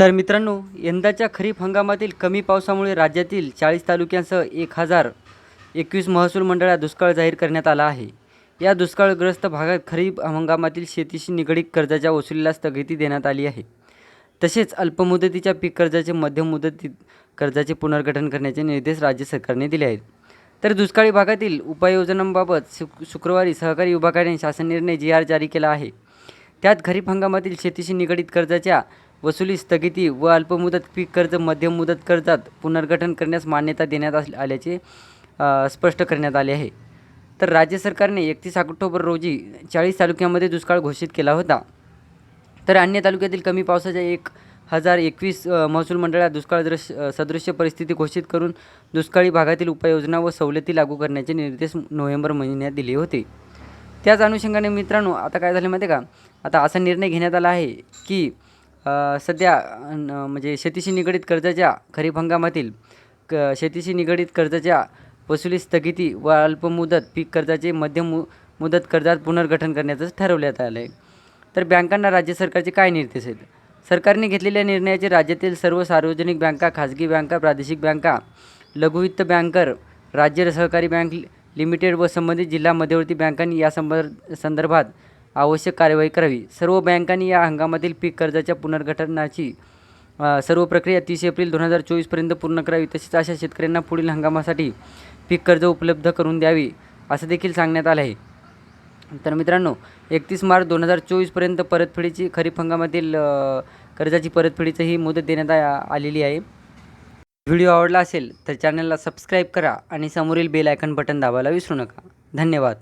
तर मित्रांनो यंदाच्या खरीप हंगामातील कमी पावसामुळे राज्यातील चाळीस तालुक्यांसह एक हजार एकवीस महसूल मंडळात दुष्काळ जाहीर करण्यात आला आहे. या दुष्काळग्रस्त भागात खरीप हंगामातील शेतीशी निगडीत कर्जाच्या वसुलीला स्थगिती देण्यात आली आहे. तसेच अल्पमुदतीच्या पीक कर्जाचे मध्यम मुदतीत कर्जाचे पुनर्गठन करण्याचे निर्देश राज्य सरकारने दिले आहेत. तर दुष्काळी भागातील उपाययोजनांबाबत शुक शुक्रवारी सहकारी विभागाने शासन निर्णय जी आर जारी केला आहे. त्यात खरीप हंगामातील शेतीशी निगडीत कर्जाच्या वसुली स्थगिती व अल्पमुदत पीक कर्ज मध्यम मुदत कर्जात पुनर्गठन करण्यास मान्यता देण्यात आल्याचे स्पष्ट करण्यात आले आहे. तर राज्य सरकारने एकतीस ऑक्टोबर रोजी चाळीस तालुक्यामध्ये दुष्काळ घोषित केला होता. तर अन्य तालुक्यातील कमी पावसाच्या एक हजार एकवीस महसूल मंडळात दुष्काळ दृश्य सदृश्य परिस्थिती घोषित करून दुष्काळी भागातील उपाययोजना व सवलती लागू करण्याचे निर्देश नोव्हेंबर महिन्यात दिले होते. त्याच अनुषंगाने मित्रांनो आता काय झाले माहिती आहे का? आता असा निर्णय घेण्यात आला आहे की सध्या न- म्हणजे शेतीशी निगडीत कर्जाच्या खरीप हंगामातील क शेतीशी निगडीत कर्जाच्या वसुली स्थगिती व अल्पमुदत पीक कर्जाचे मध्यम मु मुदत कर्जात पुनर्गठन करण्याचं ठरवण्यात आलं आहे तर बँकांना राज्य सरकारचे काय निर्देश आहेत? सरकारने घेतलेल्या निर्णयाचे राज्यातील सर्व सार्वजनिक बँका खाजगी बँका प्रादेशिक बँका लघुवित्त बँकर राज्य सहकारी बँक लिमिटेड व संबंधित जिल्हा मध्यवर्ती बँकांनी या संबर संदर्भात आवश्यक कार्यवाही करावी. सर्व बँकांनी या हंगामातील पीक कर्जाच्या पुनर्गठनाची सर्व प्रक्रिया तीस एप्रिल दोन हजार चोवीसपर्यंत पूर्ण करावी तसेच अशा शेतकऱ्यांना पुढील हंगामासाठी पीक कर्ज उपलब्ध करून द्यावी असं देखील सांगण्यात आलं आहे. तर मित्रांनो एकतीस मार्च दोन हजार चोवीसपर्यंत परतफेडीची खरीप हंगामातील कर्जाची परतफेडीची ही मुदत देण्यात आ- आलेली आहे. व्हिडिओ आवडला असेल तर चॅनलला सबस्क्राईब करा आणि समोरील बेल आयकन बटन दाबायला विसरू नका. धन्यवाद.